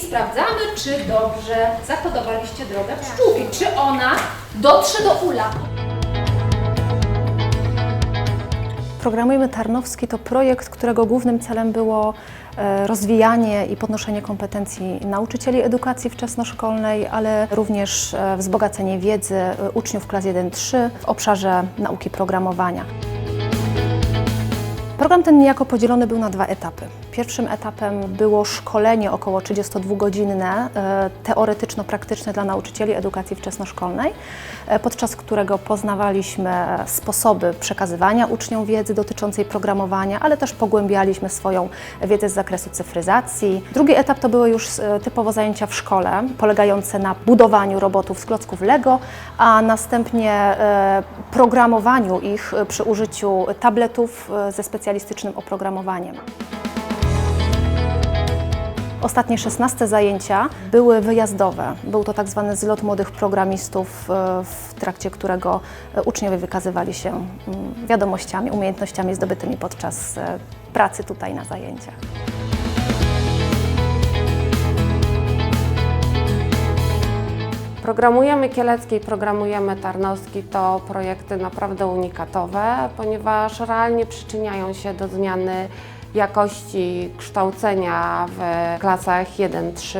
sprawdzamy, czy dobrze zakodowaliście drogę pszczółki, czy ona dotrze do ula. Programujmy Tarnowski to projekt, którego głównym celem było e, rozwijanie i podnoszenie kompetencji nauczycieli edukacji wczesnoszkolnej, ale również e, wzbogacenie wiedzy e, uczniów klas 1-3 w obszarze nauki programowania. Program ten niejako podzielony był na dwa etapy. Pierwszym etapem było szkolenie około 32-godzinne, e, teoretyczno-praktyczne dla nauczycieli edukacji wczesnoszkolnej, e, podczas którego poznawaliśmy sposoby przekazywania uczniom wiedzy dotyczącej programowania, ale też pogłębialiśmy swoją wiedzę z zakresu cyfryzacji. Drugi etap to były już e, typowo zajęcia w szkole, polegające na budowaniu robotów z klocków Lego, a następnie programowaniu ich przy użyciu tabletów ze specjalistycznym oprogramowaniem. Ostatnie 16 zajęcia były wyjazdowe. Był to tak zwany zlot młodych programistów, e, w trakcie którego e, uczniowie wykazywali się mm, wiadomościami, umiejętnościami zdobytymi podczas e, pracy tutaj na zajęciach. Programujemy Kielecki i programujemy Tarnowski to projekty naprawdę unikatowe, ponieważ realnie przyczyniają się do zmiany jakości kształcenia w klasach 1-3,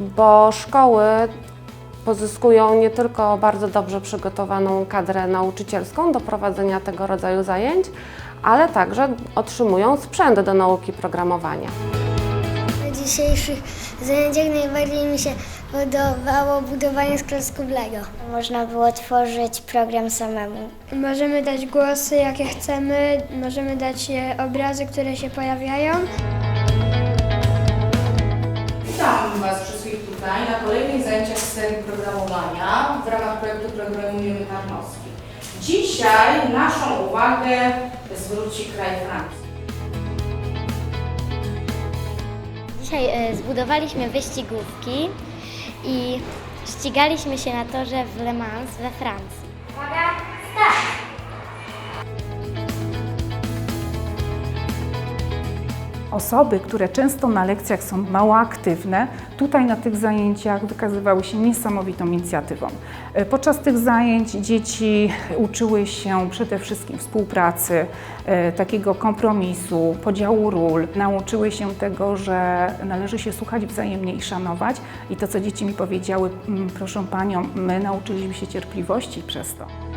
bo szkoły pozyskują nie tylko bardzo dobrze przygotowaną kadrę nauczycielską do prowadzenia tego rodzaju zajęć, ale także otrzymują sprzęt do nauki programowania. Na dzisiejszych zajęciach najbardziej mi się podobało budowanie z klocków Lego. Można było tworzyć program samemu. Możemy dać głosy, jakie chcemy, możemy dać e, obrazy, które się pojawiają. Witam Was wszystkich tutaj na kolejnych zajęciach z serii programowania w ramach projektu Programujemy Tarnowski. Dzisiaj naszą uwagę zwróci kraj Francji. Dzisiaj e, zbudowaliśmy wyścigówki i ścigaliśmy się na torze w Le Mans we Francji. Osoby, które często na lekcjach są mało aktywne, tutaj na tych zajęciach wykazywały się niesamowitą inicjatywą. E, Podczas tych zajęć dzieci uczyły się przede wszystkim współpracy, e, takiego kompromisu, podziału ról. Nauczyły się tego, że należy się słuchać wzajemnie i szanować. I to, co dzieci mi powiedziały, "Mm, proszę Panią, my nauczyliśmy się cierpliwości przez to.